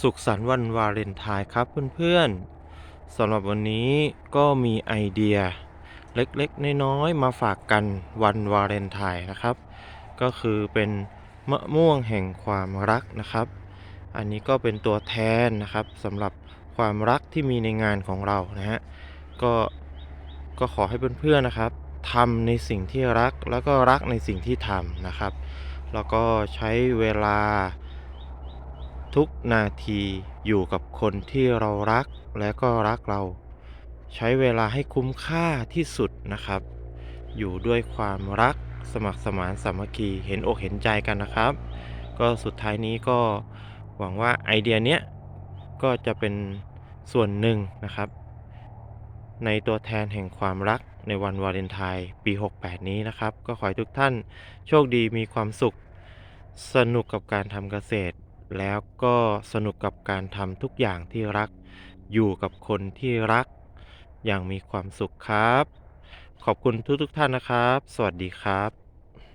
สุขสันต์วันวาเลนไทน์ครับเพื่อนๆสำหรับวันนี้ก็มีไอเดียเล็กๆ น้อยๆ มาฝากกันวันวาเลนไทน์นะครับ ก็คือเป็นมะม่วงแห่งความรักนะครับ อันนี้ก็เป็นตัวแทนนะครับสำหรับความรักที่มีในงานของเรานะฮะก็ก็ขอให้เพื่อนๆนะครับทำในสิ่งที่รักแล้วก็รักในสิ่งที่ทำนะครับ แล้วก็ใช้เวลา ทุกนาทีอยู่กับคนที่เรารักและก็รักเรา ใช้เวลาให้คุ้มค่าที่สุดนะครับ อยู่ด้วยความรักสมัครสมานสามัคคีเห็นอกเห็นใจกันนะครับ ก็สุดท้ายนี้ก็หวังว่าไอเดียเนี้ยก็จะเป็นส่วนหนึ่งนะครับ ในตัวแทนแห่งความรักในวันวาเลนไทน์ปี 68 นี้นะครับ ก็ขอให้ทุกท่านโชคดีมีความสุข สนุกกับการทำเกษตร แล้วก็สนุกกับการทำทุกอย่างที่รัก อยู่กับคนที่รัก อย่างมีความสุขครับ ขอบคุณทุกๆท่านนะครับ สวัสดีครับ